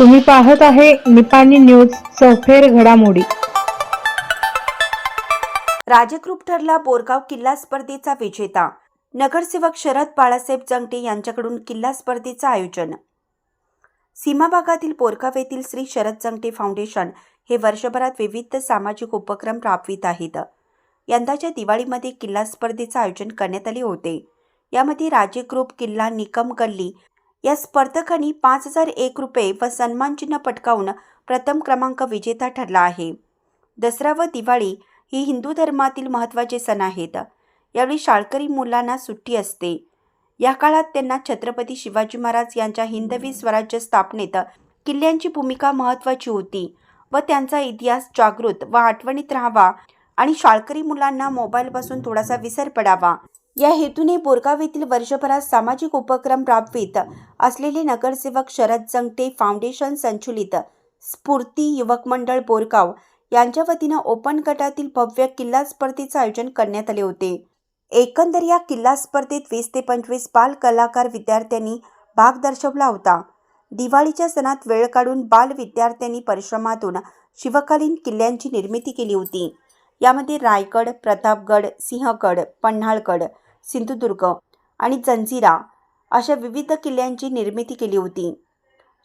तुम्ही पाहत आहे निपाणी न्यूज सफेर घडामोडी. राजकृप ठरला बोरगाव किल्ला स्पर्धेचा विजेता. नगरसेवक शरद बाळासाहेब जंगटे यांच्याकडून किल्ला स्पर्धेचं आयोजन. सीमा भागातील बोरगाव येथील श्री शरद जंगटे फाउंडेशन हे वर्षभरात विविध सामाजिक उपक्रम राबवित आहेत. यंदाच्या दिवाळीमध्ये किल्ला स्पर्धेचं आयोजन करण्यात आले होते. यामध्ये राजे ग्रुप किल्ला निकम गल्ली या स्पर्धकांनी पाच हजार एक रुपये व सन्मानचिन्ह पटकावून प्रथम क्रमांक विजेता ठरला आहे. दसरा व दिवाळी ही हिंदू धर्मातील महत्त्वाचे सण आहेत. यावेळी शाळकरी मुलांना सुट्टी असते. या काळात त्यांना छत्रपती शिवाजी महाराज यांच्या हिंदवी स्वराज्य स्थापनेत किल्ल्यांची भूमिका महत्त्वाची होती व त्यांचा इतिहास जागृत व आठवणीत राहावा आणि शाळकरी मुलांना मोबाईलपासून थोडासा विसर पडावा. या हेतूने बोरगाव येथील वर्षभरात सामाजिक उपक्रम राबवित असलेले नगरसेवक शरद जंगटे फाउंडेशन संचलित. स्फूर्ती युवक मंडळ बोरगाव यांच्या वतीनं ओपन गटातील भव्य किल्ला स्पर्धेचं आयोजन करण्यात आले होते. एकंदर या किल्ला स्पर्धेत वीस ते पंचवीस बाल कलाकार विद्यार्थ्यांनी भाग दर्शवला होता. दिवाळीच्या सणात वेळ काढून बाल विद्यार्थ्यांनी परिश्रमातून शिवकालीन किल्ल्यांची निर्मिती केली होती. यामध्ये रायगड प्रतापगड सिंहगड पन्हाळगड सिंधुदुर्ग आणि जंजिरा अशा विविध किल्ल्यांची निर्मिती केली होती.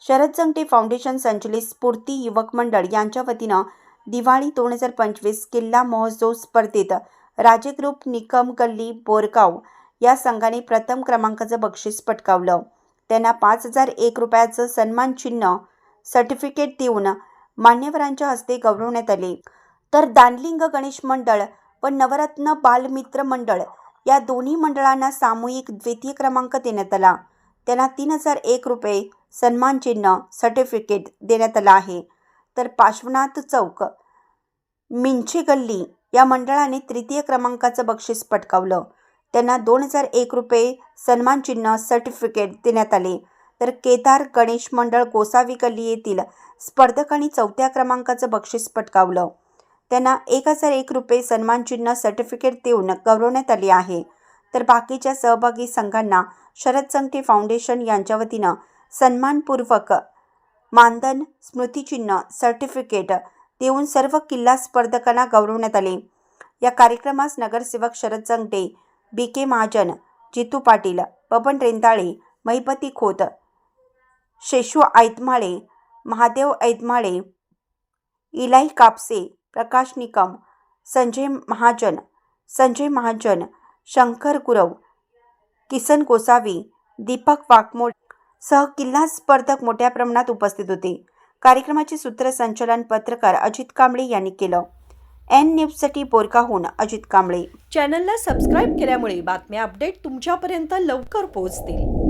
शरद जंगटे फाउंडेशन संचलित स्फूर्ती युवक मंडळ यांच्या वतीनं दिवाळी दोन हजार पंचवीस किल्ला महोत्सव स्पर्धेत राजे ग्रुप निकम गल्ली बोरगाव या संघाने प्रथम क्रमांकाचं बक्षीस पटकावलं. त्यांना पाच हजार एक रुपयाचं सन्मान चिन्ह सर्टिफिकेट देऊन मान्यवरांच्या हस्ते गौरवण्यात आले. तर दानलिंग गणेश मंडळ व नवरत्न बालमित्र मंडळ या दोन्ही मंडळांना सामूहिक द्वितीय क्रमांक देण्यात आला. त्यांना तीन हजार एक रुपये सन्मानचिन्ह सर्टिफिकेट देण्यात आलं आहे. तर पार्श्वनाथ चौक मिंचे गल्ली या मंडळाने तृतीय क्रमांकाचं बक्षीस पटकावलं. त्यांना दोन हजार एक रुपये सन्मानचिन्ह सर्टिफिकेट देण्यात आले. तर केदार गणेश मंडळ गोसावी गल्ली येथील स्पर्धकांनी चौथ्या क्रमांकाचं बक्षीस पटकावलं. त्यांना एक हजार एक रुपये सन्मानचिन्ह सर्टिफिकेट देऊन गौरवण्यात आले आहे. तर बाकीच्या सहभागी संघांना शरद संगठे फाउंडेशन यांच्या वतीनं सन्मानपूर्वक मानधन स्मृतिचिन्ह सर्टिफिकेट देऊन सर्व किल्ला स्पर्धकांना गौरवण्यात आले. या कार्यक्रमास नगरसेवक शरद संगटे बी के महाजन जितू पाटील बबन रेंदाळे महिपती खोत शेशू ऐतमाळे महादेव ऐतमाळे इलाई कापसे प्रकाश निकम संजय महाजन संजय महाजन शंकर गुरव किसन गोसावी दीपक वाघमोड सह किल्ला स्पर्धक मोठ्या प्रमाणात उपस्थित होते. कार्यक्रमाचे सूत्रसंचालन पत्रकार अजित कांबळे यांनी केलं. एन न्यूजसाठी बोरकाहून अजित कांबळे. चॅनलला सबस्क्राईब केल्यामुळे बातम्या अपडेट तुमच्यापर्यंत लवकर पोहोचतील.